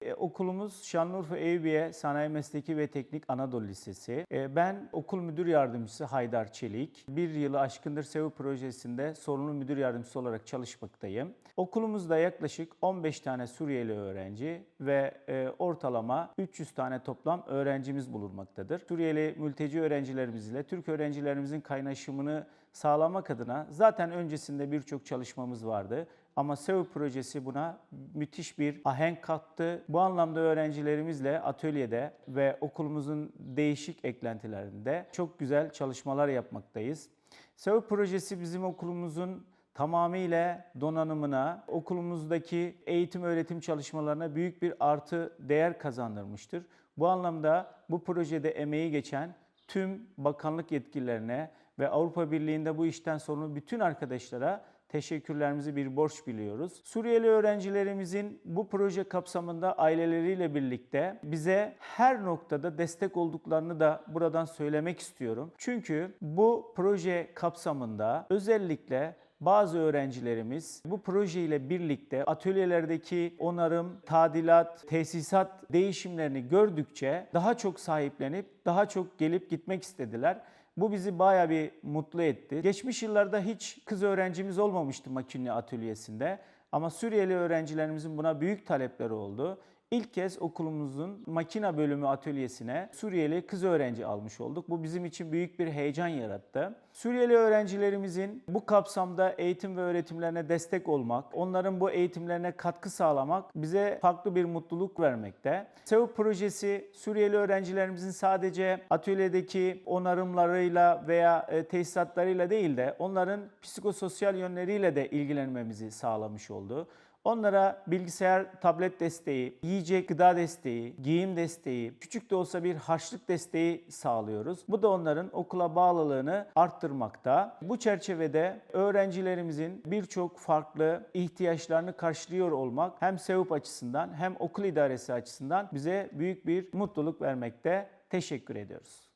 E, okulumuz Şanlıurfa Eyüpiye Sanayi Mesleki ve Teknik Anadolu Lisesi. E, ben okul müdür yardımcısı Haydar Çelik. Bir yılı aşkındır SEO projesinde sorumlu müdür yardımcısı olarak çalışmaktayım. Okulumuzda yaklaşık 15 tane Suriyeli öğrenci ve e, ortalama 300 tane toplam öğrencimiz bulunmaktadır. Suriyeli mülteci öğrencilerimizle Türk öğrencilerimizin kaynaşımını sağlamak adına zaten öncesinde birçok çalışmamız vardı. Ama SEO projesi buna müthiş bir ahenk kattı. Bu anlamda öğrencilerimizle atölyede ve okulumuzun değişik eklentilerinde çok güzel çalışmalar yapmaktayız. SEO projesi bizim okulumuzun tamamıyla donanımına, okulumuzdaki eğitim öğretim çalışmalarına büyük bir artı değer kazandırmıştır. Bu anlamda bu projede emeği geçen tüm bakanlık yetkililerine ve Avrupa Birliği'nde bu işten sorumlu bütün arkadaşlara teşekkürlerimizi bir borç biliyoruz. Suriyeli öğrencilerimizin bu proje kapsamında aileleriyle birlikte bize her noktada destek olduklarını da buradan söylemek istiyorum. Çünkü bu proje kapsamında özellikle bazı öğrencilerimiz bu proje ile birlikte atölyelerdeki onarım, tadilat, tesisat değişimlerini gördükçe daha çok sahiplenip daha çok gelip gitmek istediler. Bu bizi baya bir mutlu etti. Geçmiş yıllarda hiç kız öğrencimiz olmamıştı makine atölyesinde. Ama Suriyeli öğrencilerimizin buna büyük talepleri oldu. İlk kez okulumuzun makina bölümü atölyesine Suriyeli kız öğrenci almış olduk. Bu bizim için büyük bir heyecan yarattı. Suriyeli öğrencilerimizin bu kapsamda eğitim ve öğretimlerine destek olmak, onların bu eğitimlerine katkı sağlamak bize farklı bir mutluluk vermekte. SEO projesi Suriyeli öğrencilerimizin sadece atölyedeki onarımlarıyla veya e, tesisatlarıyla değil de onların psikososyal yönleriyle de ilgilenmemizi sağlamış oldu. Onlara bilgisayar, tablet desteği, yiyecek, gıda desteği, giyim desteği, küçük de olsa bir harçlık desteği sağlıyoruz. Bu da onların okula bağlılığını arttırmakta. Bu çerçevede öğrencilerimizin birçok farklı ihtiyaçlarını karşılıyor olmak hem SEUP açısından hem okul idaresi açısından bize büyük bir mutluluk vermekte. Teşekkür ediyoruz.